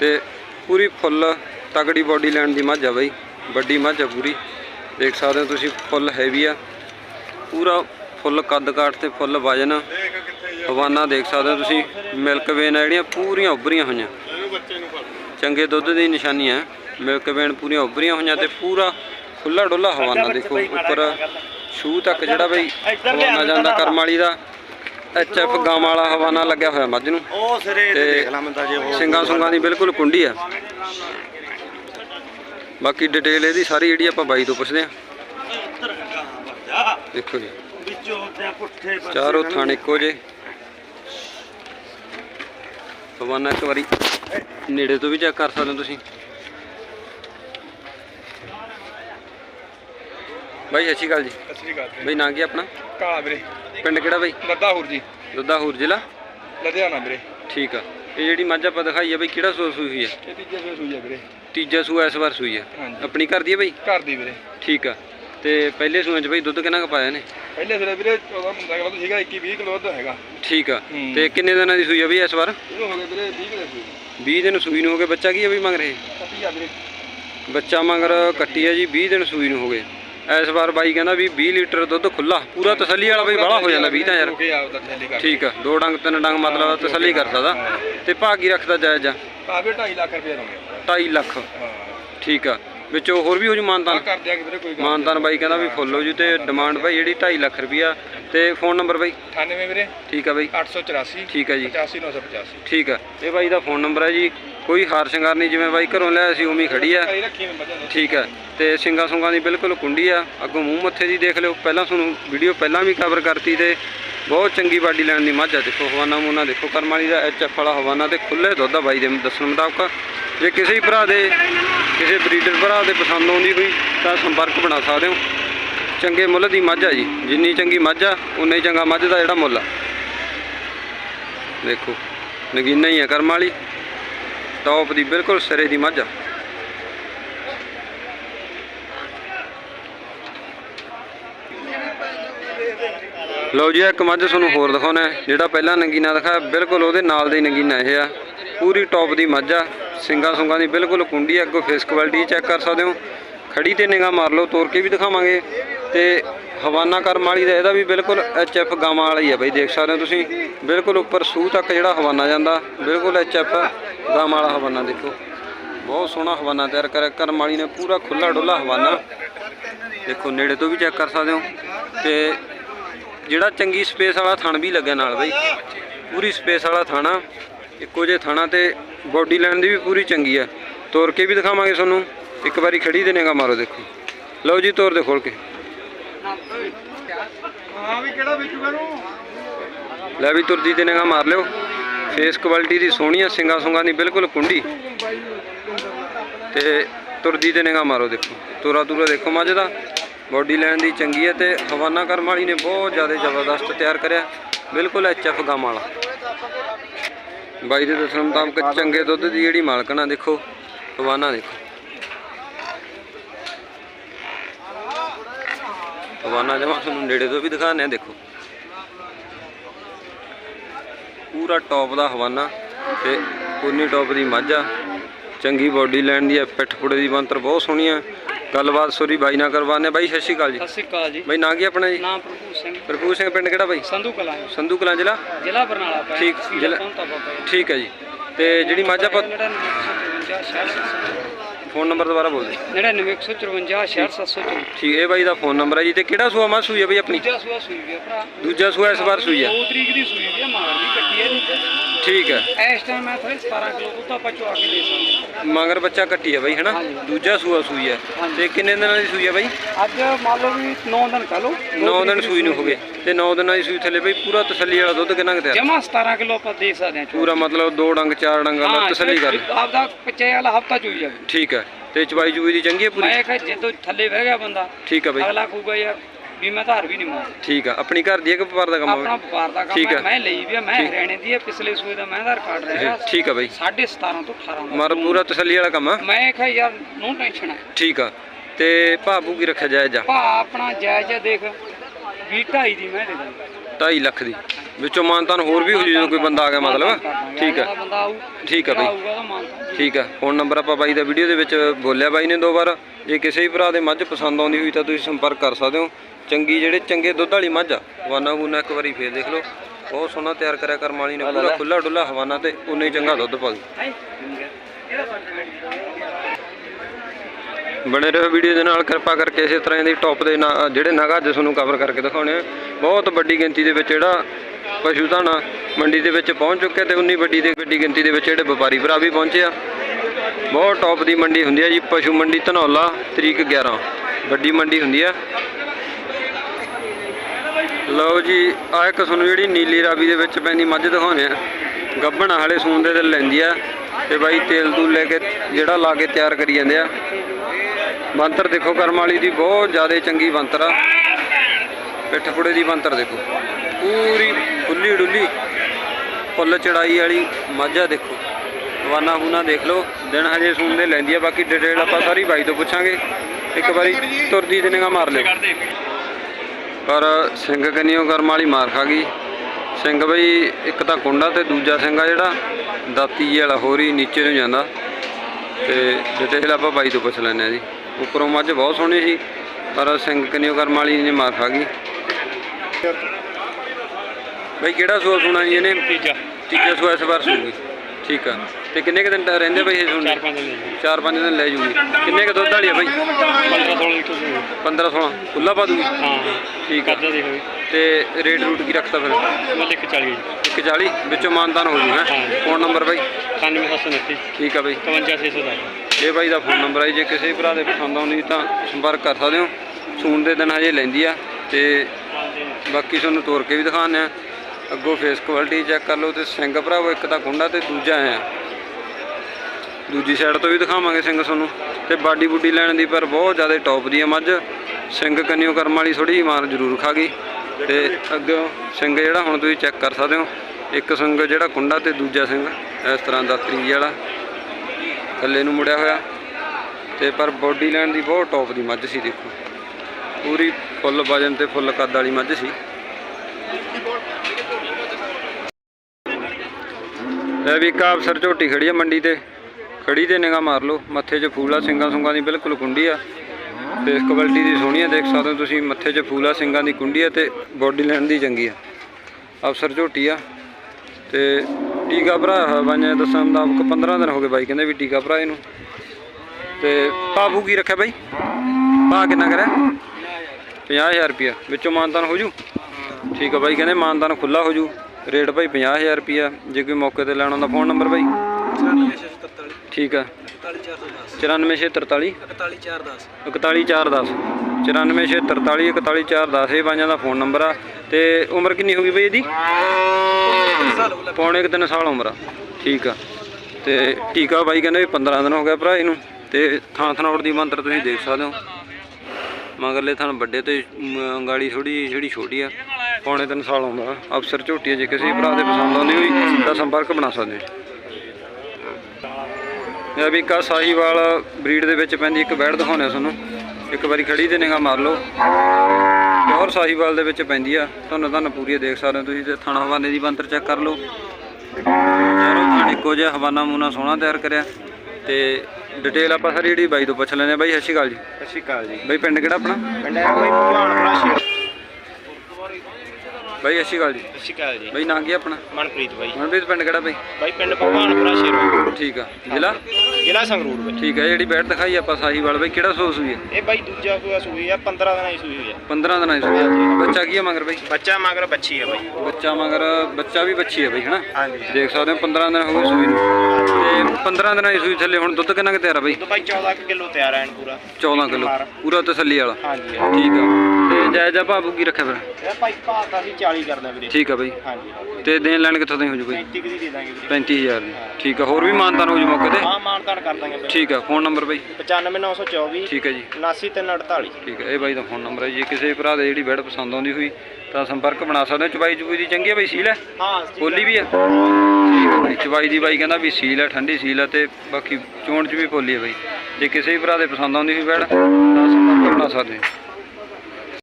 ਤੇ ਪੂਰੀ ਫੁੱਲ ਤਗੜੀ ਬਾਡੀ ਲੈਣ ਦੀ ਮੱਝ ਆ ਬਈ। ਵੱਡੀ ਮੱਝ ਆ ਪੂਰੀ। ਦੇਖ ਸਕਦੇ ਹੋ ਤੁਸੀਂ ਫੁੱਲ ਹੈਵੀ ਆ। ਪੂਰਾ ਫੁੱਲ ਕੱਦ ਕਾਠ ਤੇ ਫੁੱਲ ਵਜਨ। ਹਵਾਨਾ ਦੇਖ ਸਕਦੇ ਹੋ ਤੁਸੀਂ ਮਿਲਕ ਵੇਨ ਆ ਜਿਹੜੀਆਂ ਪੂਰੀਆਂ ਉੱਭਰੀਆਂ ਹੋਈਆਂ। ਚੰਗੇ ਦੁੱਧ ਦੀ ਨਿਸ਼ਾਨੀ ਹੈ ਮਿਲਕ ਵੇਨ ਪੂਰੀਆਂ ਉੱਭਰੀਆਂ ਹੋਈਆਂ ਤੇ ਪੂਰਾ ਖੁੱਲਾ ਡੁੱਲਾ ਹਵਾਨਾ। ਦੇਖੋ ਉੱਪਰ ਸ਼ੂ ਤੱਕ ਜਿਹੜਾ ਬਈ ਹਵਾਨਾ ਜਾਂਦਾ ਕਰਮ ਵਾਲੀ ਦਾ ਐਚ ਐਫ ਗਾਂ ਵਾਲਾ ਹਵਾਨਾ ਲੱਗਿਆ ਹੋਇਆ ਮੱਝ ਨੂੰ। ਉਹ ਸਿਰੇ ਤੇ ਦੇਖ ਲਾ ਮੰਦਾ ਜੇ ਉਹ ਸਿੰਗਾਂ ਸੁੰਗਾਂ ਦੀ ਬਿਲਕੁਲ ਕੁੰਡੀ ਆ। ਬਾਕੀ ਡਿਟੇਲ ਇਹਦੀ ਸਾਰੀ ਜਿਹੜੀ ਆਪਾਂ ਬਾਈ ਤੋਂ ਪੁੱਛਦੇ ਆ ਦੇਖੋ ਜੀ। ਚਾਰੋਂ ਥਾਣ ਇੱਕੋ ਜੇ ਹਵਾਨਾ ਇੱਕ ਵਾਰੀ ਨੇੜੇ ਤੋਂ ਵੀ ਚੈੱਕ ਕਰ ਸਕਦੇ ਹੋ ਤੁਸੀਂ। ਬਾਈ ਸ਼੍ਰੀ ਅਕਾਲ ਜੀ। ਸ੍ਰੀ ਅਕਾਲ ਬਾਈ ਨਾਂ ਕੀ ਆਪਣਾ? ਕਾਲਾ ਵੀਰੇ। ਪਿੰਡ ਕਿਹੜਾ ਬਾਈ? ਲੱਦਾਹੂਰ ਜੀ। ਦੁੱਦਾਹੂਰ ਜ਼ਿਲ੍ਹਾ? ਲੁਧਿਆਣਾ ਵੀਰੇ। ਠੀਕ ਆ। ਇਹ ਜਿਹੜੀ ਮੱਝ ਆਪਾਂ ਦਿਖਾਈ ਆ ਬਾਈ ਕਿਹੜਾ ਸੂਈ ਹੈ? ਇਹ ਤੀਜੇ ਸੂਈ ਆ ਵੀਰੇ। ਤੀਜਾ ਸੂਆ ਇਸ ਵਾਰ ਸੂਈ ਹੈ ਹਾਂਜੀ। ਆਪਣੀ ਘਰ ਦੀ ਹੈ ਬਾਈ? ਘਰ ਦੀ ਵੀਰੇ। ਠੀਕ ਆ। ਤੇ ਪਹਿਲੇ ਸੂਏ ਚ ਬਾਈ ਦੁੱਧ ਕਿੰਨਾ ਕੁ ਪਾਇਆ ਨੇ ਪਹਿਲੇ ਸੂਏ ਵੀਰੇ 14 15 ਕਿਲੋ ਸੀਗਾ 21 20 ਕਿਲੋ ਦਾ ਹੈਗਾ। ਠੀਕ ਆ। ਤੇ ਕਿੰਨੇ ਦਿਨਾਂ ਦੀ ਸੂਈ ਆ ਬਈ ਇਸ ਵਾਰ? ਇਹਨੂੰ ਹੋ ਗਏ ਵੀਰੇ 20 ਕਿਲੋ ਸੂਈ। 20 ਦਿਨ ਸੂਈ ਨੂੰ ਹੋ ਗਏ ਬੱਚਾ ਕੀ ਆ ਬਈ ਮੰਗ ਰਹੇ? ਕੱਟੀ ਆ ਵੀਰੇ। ਬੱਚਾ ਮੰਗਰ ਕੱਟੀ ਆ ਜੀ 20 ਦਿਨ ਸੂਈ ਨੂੰ ਹੋ ਗਏ। ਇਸ ਵਾਰ ਬਾਈ ਕਹਿੰਦਾ ਵੀ 20 ਲੀਟਰ ਦੁੱਧ ਖੁੱਲਾ ਪੂਰਾ ਤਸੱਲੀ ਵਾਲਾ ਬਈ ਬਾਹਲਾ ਹੋ ਜਾਂਦਾ 20 ਤਾਂ ਯਾਰ। ਠੀਕ ਆ ਦੋ ਡੰਗ ਤਿੰਨ ਡੰਗ ਮਤਲਬ ਤਸੱਲੀ ਕਰ ਸਕਦਾ। ਤੇ ਭਾਗੀ ਰੱਖਦਾ ਜਾਇਜ਼ ਆ। ਆ ਵੀ 2.5 ਲੱਖ ਰੁਪਏ ਲਾਉਂਗੇ 2.5 ਲੱਖ। ਹਾਂ। ਠੀਕ ਆ। ਵਿੱਚੋਂ ਹੋਰ ਵੀ ਹੋ ਜੂ ਮਾਨਤਾਨ? ਕਰ ਦਿਆਂਗੇ ਵੀਰੇ ਕੋਈ ਗੱਲ ਮਾਨਤਾਨ ਬਾਈ ਕਹਿੰਦਾ ਵੀ ਫੁੱਲ ਹੋ ਜੂ ਤੇ ਡਿਮਾਂਡ ਬਾਈ ਜਿਹੜੀ 2.5 ਲੱਖ ਰੁਪਿਆ ਤੇ ਫੋਨ ਨੰਬਰ ਬਾਈ? 98 ਵੀਰੇ। ਠੀਕ ਆ ਬਾਈ। 884 ਠੀਕ ਆ ਜੀ। 85985 ਠੀਕ ਆ। ਇਹ ਬਾਈ ਦਾ ਫੋਨ ਨੰਬਰ ਹੈ ਜੀ। ਕੋਈ ਹਾਰ ਸ਼ਿੰਗਾਰ ਨਹੀਂ, ਜਿਵੇਂ ਬਾਈ ਘਰੋਂ ਲੈ ਸੀ, ਉਵੇਂ ਹੀ ਖੜੀ ਆ। ਠੀਕ ਹੈ ਤੇ ਸਿੰਗਾ ਸੁੰਗਾ ਦੀ ਬਿਲਕੁਲ ਕੁੰਡੀ ਆ। ਅੱਗੋਂ ਮੂੰਹ ਮੱਥੇ ਦੀ ਦੇਖ ਲਿਓ। ਪਹਿਲਾਂ ਤੁਹਾਨੂੰ ਵੀਡੀਓ ਪਹਿਲਾਂ ਵੀ ਕਵਰ ਕਰਤੀ ਤੇ ਬਹੁਤ ਚੰਗੀ ਬਾਡੀ ਲੈਣ ਦੀ ਮੱਝ ਆ। ਦੇਖੋ, ਹਵਾਨਾ ਮੂਨਾ ਦੇਖੋ, ਕਰਮ ਵਾਲੀ ਦਾ ਐਚ ਐਫ ਵਾਲਾ ਹਵਾਨਾ ਤੇ ਖੁੱਲੇ ਦੁੱਧ ਆ ਬਾਈ ਦੇ ਦੱਸਣ ਮੁਤਾਬਕ। ਜੇ ਕਿਸੇ ਭਰਾ ਦੇ, ਕਿਸੇ ਬਰੀਡਰ ਭਰਾ ਦੇ ਪਸੰਦ ਆਉਂਦੀ ਹੋਈ, ਤਾਂ ਸੰਪਰਕ ਬਣਾ ਸਕਦੇ ਹੋ। ਚੰਗੇ ਮੁੱਲ ਦੀ ਮੱਝ ਆ ਜੀ। ਜਿੰਨੀ ਚੰਗੀ ਮੱਝ ਆ, ਉਨਾ ਹੀ ਚੰਗਾ ਮੱਝ ਦਾ ਜਿਹੜਾ ਮੁੱਲ ਆ। ਦੇਖੋ, ਨਗੀਨਾ ਹੀ ਆ ਕਰਮ ਵਾਲੀ। ਟੌਪ ਦੀ ਬਿਲਕੁਲ ਸਿਰੇ ਦੀ ਮੱਝ ਆ। ਲਓ ਜੀ ਇੱਕ ਮੱਝ ਤੁਹਾਨੂੰ ਹੋਰ ਦਿਖਾਉਣਾ ਜਿਹੜਾ ਪਹਿਲਾਂ ਨਗੀਨਾ ਦਿਖਾਇਆ ਬਿਲਕੁਲ ਉਹਦੇ ਨਾਲ ਦਾ ਹੀ ਨਗੀਨਾ ਇਹ ਆ। ਪੂਰੀ ਟੌਪ ਦੀ ਮੱਝ ਆ ਸਿੰਗਾ ਸੁੰਗਾ ਦੀ ਬਿਲਕੁਲ ਕੁੰਡੀ ਆ, ਅੱਗੋਂ ਫੇਸ ਕੁਆਲਿਟੀ ਚੈੱਕ ਕਰ ਸਕਦੇ ਹੋ। ਖੜੀ ਤੇ ਨਿਗਾਹ ਮਾਰ ਲਓ ਤੋਰ ਕੇ ਵੀ ਦਿਖਾਵਾਂਗੇ। ਤੇ ਹਵਾਨਾ ਕਰਮ ਵਾਲੀ ਦਾ ਇਹਦਾ ਵੀ ਬਿਲਕੁਲ ਐਚ ਐਫ ਗਾਵਾਂ ਵਾਲੀ ਆ ਬਈ ਦੇਖ ਸਕਦੇ ਹੋ ਤੁਸੀਂ। ਬਿਲਕੁਲ ਉੱਪਰ ਸੂਹ ਤੱਕ ਜਿਹੜਾ ਹਵਾਨਾ ਜਾਂਦਾ ਬਿਲਕੁਲ ਐਚ ਐਫ ਗਾਵਾਂ ਵਾਲਾ ਹਵਾਨਾ ਦੇਖੋ। ਬਹੁਤ ਸੋਹਣਾ ਹਵਾਨਾ ਤਿਆਰ ਕਰਿਆ। ਕਰਮ ਵਾਲੀ ਨੇ ਪੂਰਾ ਖੁੱਲਾ ਡੁੱਲਾ ਹਵਾਨਾ। ਦੇਖੋ ਨੇੜੇ ਤੋਂ ਵੀ ਚੈੱਕ ਕਰ ਸਕਦੇ ਹੋ। ਤੇ ਜਿਹੜਾ ਚੰਗੀ ਸਪੇਸ ਵਾਲਾ ਥਣ ਵੀ ਲੱਗਿਆ ਨਾਲ ਬਈ। ਪੂਰੀ ਸਪੇਸ ਵਾਲਾ ਥਾਣਾ ਇੱਕੋ ਜੇ ਥਾਣਾ ਤੇ ਬੋਡੀ ਲਾਈਨ ਦੀ ਵੀ ਪੂਰੀ ਚੰਗੀ ਆ। ਤੋਰ ਕੇ ਵੀ ਦਿਖਾਵਾਂਗੇ ਤੁਹਾਨੂੰ। ਇੱਕ ਵਾਰੀ ਖੜੀ ਦੇ ਨਿਗਾ ਮਾਰੋ ਦੇਖੋ। ਲਓ ਜੀ ਤੋਰ ਦੇ ਖੋਲ ਕੇ। ਹਾਂ ਵੀ ਕਿਹੜਾ ਵੇਚੂਗਾ ਨੂੰ ਲੈ ਵੀ ਤੁਰਦੀ ਦੇ ਨਿਗਾ ਮਾਰ ਲਿਓ। ਫੇਸ ਕੁਆਲਿਟੀ ਦੀ ਸੋਹਣੀ ਆ, ਸਿੰਗਾ ਸੁੰਗਾ ਦੀ ਬਿਲਕੁਲ ਕੁੰਡੀ। ਤੇ ਤੁਰਦੀ ਤੇ ਨਿਗਾ ਮਾਰੋ ਦੇਖੋ। ਤੁਰਾ ਤੁਰਾ ਦੇਖੋ ਮੱਝ ਦਾ। ਬੋਡੀ ਲਾਈਨ ਦੀ ਚੰਗੀ ਹੈ ਤੇ ਹਵਾਨਾ ਕਰਮ ਵਾਲੀ ਨੇ ਬਹੁਤ ਜ਼ਿਆਦਾ ਜ਼ਬਰਦਸਤ ਤਿਆਰ ਕਰਿਆ। ਬਿਲਕੁਲ ਐਚ ਐਫ ਗਾਮ ਵਾਲਾ। ਬਾਈ ਦੇ ਦੱਸਣ ਮੁਤਾਬਕ ਚੰਗੇ ਦੁੱਧ ਦੀ ਜਿਹੜੀ ਮਾਲਕਣ ਆ, ਦੇਖੋ। ਹਵਾਨਾ ਦੇਖੋ। ਹਵਾਨਾ ਜਮਾ ਤੁਹਾਨੂੰ ਨੇੜੇ ਤੋਂ ਵੀ ਦਿਖਾਉਂਦੇ ਆ, ਦੇਖੋ। ਪੂਰਾ ਟੌਪ ਦਾ ਹਵਾਨਾ ਤੇ ਉਨੀ ਟੌਪ ਦੀ ਮੱਝ ਚੰਗੀ ਬੋਡੀ ਲੈਣ ਦੀ ਆ ਪਿੱਠ ਪੁੜੇ ਦੀ ਬੰਤਰ ਬਹੁਤ ਸੋਹਣੀ ਆ। ਗੱਲਬਾਤ ਸੋਰੀ ਬਾਈ ਨਾਲ ਕਰਵਾਨੇ ਬਾਈ ਸਤਿ ਸ਼੍ਰੀ ਅਕਾਲ ਜੀ। ਸਤਿ ਸ਼੍ਰੀ ਅਕਾਲ ਜੀ। ਬਾਈ ਨਾਂ ਕੀ ਆਪਣਾ ਜੀ? ਨਾਮ ਪ੍ਰਭੂ ਸਿੰਘ। ਪ੍ਰਭੂ ਸਿੰਘ ਪਿੰਡ ਕਿਹੜਾ ਬਾਈ? ਸੰਧੂ ਕਲਾਂ ਸੰਧੂ ਕਲਾਂ ਜ਼ਿਲ੍ਹਾ? ਜ਼ਿਲ੍ਹਾ ਬਰਨਾਲਾ ਪੈ ਠੀਕ, ਜ਼ਿਲ੍ਹਾ- ਠੀਕ ਹੈ ਜੀ। ਤੇ ਜਿਹੜੀ ਮੱਝ 9954 ਫੋਨ ਨੰਬਰ ਦੁਬਾਰਾ ਬੋਲ ਦਿਓ 9954 ਠੀਕ ਇਹ ਬਾਈ ਦਾ ਫੋਨ ਨੰਬਰ ਹੈ ਜੀ। ਤੇ ਕਿਹੜਾ ਸੂਆ ਮੱਝ ਸੂਈ ਹੈ ਬਾਈ ਆਪਣੀ? ਦੂਜਾ ਸੂਆ ਸੂਈ ਗਿਆ ਭਰਾ। ਦੂਜਾ ਸੂਆ ਇਸ ਵਾਰ ਸੂਈ ਹੈ 2 ਤਰੀਕ ਦੀ ਸੂਈ ਗਿਆ ਮਾਰ ਵੀ ਕੱਟੀ ਹੈ ਠੀਕ ਹੈ। ਇਸ ਟਾਈਮ ਮੈਂ ਥੋੜੇ 17 ਕਿਲੋ ਦੁੱਧ ਆਪਾਂ ਚੁਆ ਕੇ ਦੇ ਸਕਦੇ ਮਗਰ ਬੱਚਾ ਕੱਟੀ ਹੈ ਬਾਈ ਹੈਨਾ? ਹਾਂਜੀ। ਦੂਜਾ ਸੂਆ ਸੂਈ ਹੈ। ਤੇ ਕਿੰਨੇ ਦਿਨਾਂ ਦੀ ਸੂਈ ਹੈ ਬਾਈ? ਅੱਜ ਮੰਨ ਲਓ ਵੀ 9 ਦਿਨ ਕਹ ਲਓ। 9 ਦਿਨ ਸੂਈ ਨੂੰ ਹੋ ਗਏ। ਤੇ 9 ਦਿਨਾਂ ਦੀ ਸੂਈ ਥੱਲੇ ਬਈ ਪੂਰਾ ਤਸੱਲੀ ਵਾਲਾ ਦੁੱਧ ਕਿੰਨਾ ਕੁ ਤਿਆਰ? ਜਮਾ 17 ਕਿਲੋ ਆਪਾਂ ਦੇ ਸਕਦੇ ਹਾਂ ਚੁਆ। ਪੂਰਾ ਮਤਲਬ ਦੋ ਡੰਗ ਚਾਰ ਡੰਗਾਂ ਦਾ ਤਸੱਲੀ ਕਰ। ਆਪਦਾ ਪੱਚੇ ਵਾਲਾ ਹਫਤਾ ਚੋਈ ਜਾਵੇ। ਠੀਕ ਹੈ। ਤੇ ਚਵਾਈ ਚੂਈ ਦੀ ਚੰਗੀ ਹੈ ਪੂਰੀ? ਮੈਂ ਕਿਹਾ ਜਦੋਂ ਥੱਲੇ ਬਹਿ ਗਿਆ ਬੰਦਾ ਠੀਕ ਹੈ ਬਈ। ਅਗਲਾ ਕਹੂਗਾ ਯਾਰ ਵੀ ਮੈਂ ਧਾਰ ਵੀ ਨਹੀਂ ਮਾਰ ਠੀਕ ਹੈ ਆਪਣੀ ਘਰ ਦੀ ਇੱਕ ਵਪਾਰ ਦਾ ਕੰਮ ਆਪਣਾ ਹੋਵੇ। ਵਪਾਰ ਦਾ ਕੰਮ ਠੀਕ ਹੈ ਹੈ। ਮੈਂ ਲਈ ਵੀ ਆ ਮੈਂ ਹਰਿਆਣੇ ਦੀ ਹੈ ਪਿਛਲੇ ਸੂਏ ਦਾ ਮੈਂ ਦਾ ਰਿਕਾਰਡ ਰਿਹਾ। ਠੀਕ ਹੈ ਬਈ। 17.5 ਤੋਂ 18 ਦਾ। ਮਰ ਪੂਰਾ ਤਸੱਲੀ ਵਾਲਾ ਕੰਮ ਆ। ਮੈਂ ਕਿਹਾ ਯਾਰ ਨੋ ਟੈਨਸ਼ਨ ਹੈ। ਠੀਕ ਆ ਤੇ ਭਾਬੂ ਕੀ ਰੱਖਿਆ ਜਾਇਜ਼ ਆ? ਭਾ ਆਪਣਾ ਜਾਇਜ਼ ਹੈ ਦੇਖ ਵੀ ਢਾਈ ਦੀ ਮੈਂ ਦੇ ਦਾਂਗਾ 2.5 ਲੱਖ ਦੀ। ਵਿੱਚੋਂ ਮਾਨਤਾਨ ਹੋਰ ਵੀ ਹੋ ਜੂ ਜਦੋਂ ਕੋਈ ਬੰਦਾ ਆ ਗਿਆ ਮਤਲਬ। ਠੀਕ ਹੈ ਠੀਕ ਹੈ ਬਾਈ। ਠੀਕ ਹੈ ਫੋਨ ਨੰਬਰ ਆਪਾਂ ਬਾਈ ਦਾ ਵੀਡੀਓ ਦੇ ਵਿੱਚ ਬੋਲਿਆ ਬਾਈ ਨੇ ਦੋ ਵਾਰ। ਜੇ ਕਿਸੇ ਵੀ ਭਰਾ ਦੇ ਮੱਝ ਪਸੰਦ ਆਉਂਦੀ ਹੋਈ ਤਾਂ ਤੁਸੀਂ ਸੰਪਰਕ ਕਰ ਸਕਦੇ ਹੋ। ਚੰਗੀ ਜਿਹੜੇ ਚੰਗੇ ਦੁੱਧ ਵਾਲੀ ਮੱਝ ਆ ਵਾਨਾ ਹਵੂਨਾ ਇੱਕ ਵਾਰੀ ਫੇਰ ਦੇਖ ਲਓ। ਬਹੁਤ ਸੋਹਣਾ ਤਿਆਰ ਕਰਿਆ ਕਰਮ ਵਾਲੀ ਨੇ। ਪੂਰਾ ਖੁੱਲਾ ਡੁੱਲਾ ਹਵਾਨਾ ਤੇ ਉਨੇ ਚੰਗਾ ਦੁੱਧ ਪਾ ਦੂ ਬਣੇ ਰਹੋ ਵੀਡੀਓ ਦੇ ਨਾਲ। ਕਿਰਪਾ ਕਰਕੇ ਇਸੇ ਤਰ੍ਹਾਂ ਦੀ ਟੌਪ ਦੇ ਨਾ- ਜਿਹੜੇ ਨਗਾ ਜਿਸ ਨੂੰ ਕਵਰ ਕਰਕੇ ਦਿਖਾਉਣੇ ਆ। ਬਹੁਤ ਵੱਡੀ ਗਿਣਤੀ ਦੇ ਵਿੱਚ ਜਿਹੜਾ ਪਸ਼ੂ ਧਾਨਾ ਮੰਡੀ ਦੇ ਵਿੱਚ ਪਹੁੰਚ ਚੁੱਕਿਆ ਤੇ ਉਨੀ ਵੱਡੀ ਦੇ ਵੱਡੀ ਗਿਣਤੀ ਦੇ ਵਿੱਚ ਜਿਹੜੇ ਵਪਾਰੀ ਭਰਾ ਵੀ ਪਹੁੰਚੇ ਆ। ਬਹੁਤ ਟੌਪ ਦੀ ਮੰਡੀ ਹੁੰਦੀ ਹੈ ਜੀ, ਪਸ਼ੂ ਮੰਡੀ ਧਨੌਲਾ, ਤਰੀਕ 11 ਵੱਡੀ ਮੰਡੀ ਹੁੰਦੀ ਆ। ਲਓ ਜੀ ਆ ਇੱਕ ਤੁਹਾਨੂੰ ਜਿਹੜੀ ਨੀਲੀ ਰਾਵੀ ਦੇ ਵਿੱਚ ਪੈਂਦੀ, ਮੱਝ ਦਿਖਾਉਂਦੇ ਆ। ਗੱਭਣ ਹਾਲੇ ਸੂਨ ਦੇ ਦਿਲ ਲੈਂਦੀ ਆ ਤੇ ਬਾਈ ਤੇਲ ਤੂਲ ਲੈ ਕੇ ਜਿਹੜਾ ਲਾ ਕੇ ਤਿਆਰ ਕਰੀ ਜਾਂਦੇ ਆ। ਬੰਤਰ ਦੇਖੋ, ਕਰਮ ਵਾਲੀ ਦੀ ਬਹੁਤ ਜ਼ਿਆਦਾ ਚੰਗੀ ਬੰਤਰ ਆ। ਪਿੱਠ ਫੁੜੇ ਦੀ ਬੰਤਰ ਦੇਖੋ। ਪੂਰੀ ਖੁੱਲੀ ਡੁੱਲੀ, ਫੁੱਲ ਚੜਾਈ ਵਾਲੀ ਮੱਝ ਆ ਦੇਖੋ। ਵਾਨਾ ਹੂਨਾ ਦੇਖ ਲਓ, ਦਿਨ ਹਜੇ ਸੂਨ ਦੇ ਲੈਂਦੀ ਆ, ਬਾਕੀ ਡਿਟੇਲ ਆਪਾਂ ਸਾਰੀ ਬਾਈ ਤੋਂ ਪੁੱਛਾਂਗੇ। ਇੱਕ ਵਾਰੀ ਤੁਰਦੀ ਤੇ ਨਿਗਾ ਮਾਰ ਲਿਓ। ਪਰ ਸਿੰਘ ਕੰਨਿਓ ਕਰਮ ਵਾਲੀ ਮਾਰ ਖਾ ਗਈ। ਸਿੰਘ ਬਈ, ਇੱਕ ਤਾਂ ਕੁੰਡਾ ਤੇ ਦੂਜਾ ਸਿੰਘ ਆ ਜਿਹੜਾ, ਦਾਤੀ ਵਾਲਾ, ਹੋਰ ਹੀ ਨੀਚੇ ਨੂੰ ਜਾਂਦਾ। ਤੇ ਡਿਟੇਲ ਆਪਾਂ ਬਾਈ ਤੋਂ ਪੁੱਛ ਲੈਂਦੇ ਆ ਜੀ। ਉੱਪਰੋਂ ਮੱਝ ਬਹੁਤ ਸੋਹਣੀ ਸੀ ਪਰ ਸਿੰਘ ਕੰਨਿਓ ਕਰਮ ਵਾਲੀ ਨੇ ਮਾਰ ਖਾ ਗਈ। ਬਈ ਕਿਹੜਾ ਸੂਆ ਸੁਣਾ ਜੀ ਇਹਨੇ? ਤੀਜਾ। ਤੀਜਾ ਸੂਆ ਇਸ ਵਾਰ ਸੂਗੀ। ਠੀਕ ਆ। ਤੇ ਕਿੰਨੇ ਕੁ ਦਿਨ ਰਹਿੰਦੇ ਬਈ ਇਹ ਦਿਨ ਚਾਰ ਪੰਜ ਦਿਨ ਲੈ ਜੂਗੀ। ਕਿੰਨੇ ਕੁ ਦੁੱਧ ਵਾਲੀ ਆ ਬਈ? 15 16 ਲੀਟਰ ਦੇ। 15 16 ਖੁੱਲਾ ਪਾ ਦੂਗੀ? ਹਾਂ। ਠੀਕ ਆ। ਦੇਖੋ ਤੇ ਰੇਟ ਰੂਟ ਕੀ ਰੱਖਤਾ ਫਿਰ? ਮੈਂ ਲਿਖ 40 ਜੀ 140 ਵਿੱਚੋਂ ਮਾਨਦਾਨ ਹੋ ਜੂ ਹੈ। ਫੋਨ ਨੰਬਰ ਬਾਈ? 9729 ਠੀਕ ਆ ਬਾਈ। 51610 ਇਹ ਬਾਈ ਦਾ ਫੋਨ ਨੰਬਰ ਹੈ ਜੇ ਕਿਸੇ ਭਰਾ ਦੇ ਪਸੰਦ ਆਉਂਦੀ ਤਾਂ ਸੰਪਰਕ ਕਰ ਸਕਦੇ ਹੋ। ਸੂਣ ਦੇ ਦਿਨ ਹਜੇ ਲੈਂਦੀ ਆ ਤੇ ਬਾਕੀ ਤੁਹਾਨੂੰ ਤੋਰ ਕੇ ਵੀ ਦਿਖਾਉਂਦੇ ਆ। ਅੱਗੋਂ ਫੇਸ ਕੁਆਲਿਟੀ ਚੈੱਕ ਕਰ ਲਓ ਤੇ ਸਿੰਘ ਭਰਾਵੋ ਇੱਕ ਤਾਂ ਕੁੰਡਾ ਤੇ ਦੂਜਾ ਆ। ਦੂਜੀ ਸਾਈਡ ਤੋਂ ਵੀ ਦਿਖਾਵਾਂਗੇ ਸਿੰਘ ਤੁਹਾਨੂੰ। ਤੇ ਬਾਡੀ ਬੁੱਡੀ ਲੈਣ ਦੀ ਪਰ ਬਹੁਤ ਜ਼ਿਆਦਾ ਟੌਪ ਦੀ ਆ ਮੱਝ। ਸਿੰਘ ਕੰਨਿਓ ਕਰਮ ਵਾਲੀ ਥੋੜੀ ਮਾਰ ਜ਼ਰੂਰ ਖਾ ਗਈ। ਤੇ ਅੱਗੇ ਸਿੰਘ ਜਿਹੜਾ ਹੁਣ ਤੁਸੀਂ ਚੈੱਕ ਕਰ ਸਕਦੇ ਹੋ। ਇੱਕ ਸਿੰਘ ਜਿਹੜਾ ਕੁੰਡਾ ਤੇ ਦੂਜਾ ਸਿੰਘ, ਇਸ ਤਰ੍ਹਾਂ ਦਾ ਤਰੀ ਵਾਲਾ। ਥੱਲੇ ਨੂੰ ਮੁੜਿਆ ਹੋਇਆ ਤੇ ਪਰ ਬੋਡੀ ਲੈਣ ਦੀ ਬਹੁਤ ਟੌਪ ਦੀ ਮੱਝ ਸੀ ਦੇਖੋ। ਪੂਰੀ ਫੁੱਲ ਵਜਨ ਤੇ ਫੁੱਲ ਕੱਦ ਵਾਲੀ ਮੱਝ ਸੀ। ਇਹ ਵੀ ਕਾਬ ਸਰ ਝੋਟੀ ਖੜੀ ਆ ਮੰਡੀ ਤੇ। ਖੜੀ ਤੇ ਨਿਗਾ ਮਾਰ ਲਓ, ਮੱਥੇ 'ਚ ਫੂਲਾ ਸਿੰਘਾਂ ਸੁੰਗਾਂ ਦੀ ਬਿਲਕੁਲ ਕੁੰਡੀ ਆ। ਫੇਸ ਕੁਆਲਿਟੀ ਦੀ ਸੋਹਣੀ ਆ, ਦੇਖ ਸਕਦੇ ਹੋ ਤੁਸੀਂ ਮੱਥੇ 'ਚ ਫੂਲਾ ਸਿੰਘਾਂ ਦੀ ਕੁੰਡੀ ਆ ਤੇ ਬੋਡੀ ਲੈਣ ਦੀ ਚੰਗੀ ਆ। ਅਫਸਰ ਝੋਟੀ ਆ। ਤੇ ਟੀਕਾ ਭਰਾ ਹੋਇਆ ਬਾਈਆਂ ਨੇ ਦੱਸਾਂ ਦਾ 15 ਦਿਨ ਹੋ ਗਏ ਬਾਈ ਕਹਿੰਦੇ ਵੀ ਟੀਕਾ ਭਰਾ ਇਹਨੂੰ। ਤੇ ਭਾਬੂ ਕੀ ਰੱਖਿਆ ਬਾਈ? ਭਾ ਕਿੰਨਾ ਕਰਿਆ? 50000 ਰੁਪਿਆ ਵਿੱਚੋਂ ਮਾਨਦਾਨ ਹੋ ਜੂ? ਠੀਕ ਆ ਬਾਈ ਕਹਿੰਦੇ ਮਾਨਦਾਨ ਖੁੱਲਾ ਹੋ ਜੂ। ਰੇਟ ਭਾਈ 50000 ਰੁਪਿਆ ਜੇ ਕੋਈ ਮੌਕੇ ਤੇ ਲੈਣਾ ਹੁੰਦਾ ਫੋਨ ਨੰਬਰ ਬਾਈ? ਠੀਕ ਆ। 94643 41410 41410 94643 41410 ਇਹ ਬਾਈਆਂ ਦਾ ਫੋਨ ਨੰਬਰ ਆ। ਤੇ ਉਮਰ ਕਿੰਨੀ ਹੋ ਗਈ ਬਈ ਇਹਦੀ? ਪੌਣੇ ਕੁ ਤਿੰਨ ਸਾਲ ਉਮਰ ਆ। ਠੀਕ ਆ। ਤੇ ਟੀਕਾ ਬਾਈ ਕਹਿੰਦੇ ਵੀ 15 ਦਿਨ ਹੋ ਗਿਆ ਭਰਾ ਇਹਨੂੰ। ਤੇ ਥਾਂ ਥਣੌੜ ਦੀ ਮੰਤਰ ਤੁਸੀਂ ਦੇਖ ਸਕਦੇ ਹੋ। ਮਗਰਲੇ ਥਣ ਵੱਡੇ ਤੇ ਅੰਗਾਲੀ ਥੋੜੀ ਜਿਹੜੀ ਛੋਟੀ ਆ। ਪੌਣੇ ਤਿੰਨ ਸਾਲ ਉਮਰ ਆ। ਅਫਸਰ ਝੋਟੀ ਜੇ ਕਿਸੇ ਭਰਾ ਦੇ ਪਸੰਦ ਆਉਂਦੀ ਹੋਈ ਤਾਂ ਸੰਪਰਕ ਬਣਾ ਸਕਦੇ ਹੋ। ਇਹ ਵੀ ਕਾ ਸਾਹੀਵਾਲ ਬਰੀਡ ਦੇ ਵਿੱਚ ਪੈਂਦੀ ਇੱਕ ਬੈੜ ਦਿਖਾਉਂਦੇ ਆ ਤੁਹਾਨੂੰ। ਇੱਕ ਵਾਰੀ ਖੜੀ ਤੇ ਨਿਗਾਹ ਮਾਰ ਲਓ। ਪਿਓਰ ਸਾਹੀਵਾਲ ਦੇ ਵਿੱਚ ਪੈਂਦੀ ਆ। ਤੁਹਾਨੂੰ ਤੁਹਾਨੂੰ ਪੂਰੀ ਦੇਖ ਸਕਦੇ ਹੋ ਤੁਸੀਂ ਤੇ ਥਾਣਾ ਹਵਾਨੇ ਦੀ ਬੰਤਰ ਚੈੱਕ ਕਰ ਲਓ। ਥਾਣ ਇੱਕੋ ਜਿਹਾ ਹਵਾਨਾ ਮੂਨਾ ਸੋਹਣਾ ਤਿਆਰ ਕਰਿਆ। ਤੇ ਡਿਟੇਲ ਆਪਾਂ ਸਾਰੀ ਜਿਹੜੀ ਬਾਈ ਤੋਂ ਪੁੱਛ ਲੈਂਦੇ ਆ। ਬਾਈ ਸਤਿ ਸ਼੍ਰੀ ਅਕਾਲ ਜੀ। ਸਤਿ ਸ਼੍ਰੀ ਅਕਾਲ ਜੀ। ਬਾਈ ਪਿੰਡ ਕਿਹੜਾ ਆਪਣਾ? ਪਿੰਡ ਹੈ ਕੋਈ ਭਗਵਾਨ ਬਰਾਸ਼ੀ ਸਤਿ ਬਾਈ ਸਤਿ ਸ਼੍ਰੀ ਅਕਾਲ ਜੀ। ਸ਼੍ਰੀ ਅਕਾਲ ਜੀ। ਬਾਈ ਨਾਂ ਕੀ ਆ ਆਪਣਾ? ਮਨਪ੍ਰੀਤ ਬਾਈ। ਮਨਪ੍ਰੀਤ ਪਿੰਡ ਕਿਹੜਾ ਬਾਈ? ਬਾਈ ਪਿੰਡ ਭਗਵਾਨ ਬਰਾਸ਼ੀ ਠੀਕ ਆ। ਜ਼ਿਲ੍ਹਾ? ਜ਼ਿਲ੍ਹਾ ਸੰਗਰੂਰ ਬਾਈ। ਠੀਕ ਆ ਜਿਹੜੀ ਬੈਠ ਦਿਖਾਈ ਆਪਾਂ ਸਾਹੀਵਾਲ ਬਾਈ ਕਿਹੜਾ ਸੋਸ ਹੋਈ ਹੈ ਇਹ ਬਾਈ ਦੂਜਾ ਸੂਆ ਸੂਈ ਆ 15 ਦਿਨਾਂ ਦੀ ਸੂਈ ਹੋਈ ਆ। 15 ਦਿਨਾਂ ਦੀ ਸੂਈ ਬੱਚਾ ਕੀ ਆ ਮਗਰ ਬਾਈ? ਬੱਚਾ ਮਗਰ ਬੱਚੀ ਆ ਬਾਈ। ਬੱਚਾ ਮਗਰ ਬੱਚਾ ਵੀ ਬੱਚੀ ਹੈ ਬਾਈ ਹਨਾ? ਹਾਂਜੀ ਦੇਖ ਸਕਦੇ ਹੋ 15 ਦਿਨ ਹੋ ਗਏ ਸੂਈ ਨੂੰ। ਤੇ 15 ਦਿਨਾਂ ਦੀ ਸੂਈ ਥੱਲੇ ਹੁਣ ਦੁੱਧ ਕਿੰਨਾ ਕੁ ਤਿਆਰ ਆ ਬਾਈ? ਦੁੱਧ ਬਾਈ 14 ਕੁ ਕਿਲੋ ਤਿਆਰ ਐਨ ਪੂਰਾ। 14 ਕਿਲੋ ਪੂਰਾ ਤਸੱਲੀ ਵਾਲਾ। ਹਾਂਜੀ ਠੀਕ ਆ। ਤੇ ਜਾਇਜ਼ਾ ਭਾਬੂ ਕੀ ਰੱਖਿਆ ਫਿਰ? ਇਹ ਭਾਈ ਤਾਂ ਅਸੀਂ 40 ਕਰਦਾ ਵੀਰੇ। ਠੀਕ ਆ ਬਾਈ। ਹਾਂਜੀ ਤੇ ਦੇਣ ਲੈਣ ਕਿੱਥੋਂ ਦੇ ਹੋ ਜੂ ਬਾਈ? 35 ਕੁ ਦੀ ਦੇ ਦਾਂਗੇ ਵੀਰੇ। 35000 ਦੀ। ਠੀਕ ਆ ਹੋਰ ਵੀ ਮਾਨਤਾਨ ਹੋ ਜੂ ਮੌਕੇ ਤੇ? ਹਾਂ ਮਾਨਤਾਨ ਕਰ ਦਾਂਗੇ ਠੀਕ ਆ ਫੋਨ ਨੰਬਰ ਬਾਈ? 95924 ਠੀਕ ਹੈ ਜੀ। 79348 ਠੀਕ ਹੈ ਇਹ ਬਾਈ ਦਾ ਫੋਨ ਨੰਬਰ ਹੈ ਜੀ ਕਿਸੇ ਭਰਾ ਦੇ ਜਿਹੜੀ ਬੈਡ ਪਸੰਦ ਆਉਂਦੀ ਹੋਈ ਤਾਂ ਸੰਪਰਕ ਬਣਾ ਸਕਦੇ ਹੋ। ਚਬਾਈ ਚੁਬਾਈ ਦੀ ਚੰਗੀ ਹੈ ਬਾਈ ਸੀਲ ਹੈ? ਹਾਂ ਪੋਲੀ ਵੀ ਹੈ? ਠੀਕ ਹੈ ਬਾਈ ਚਬਾਈ ਦੀ ਬਾਈ ਕਹਿੰਦਾ ਵੀ ਸੀਲ ਹੈ ਠੰਡੀ ਸੀਲ ਹੈ ਤੇ ਬਾਕੀ ਚੋਣ ਚ ਵੀ ਪੋਲੀ ਹੈ ਬਾਈ। ਜੇ ਕਿਸੇ ਵੀ ਭਰਾ ਦੇ ਪਸੰਦ ਆਉਂਦੀ ਹੋਈ ਬੈਡ ਤਾਂ ਸੰਪਰਕ ਬਣਾ ਸਕਦੇ ਹੋ।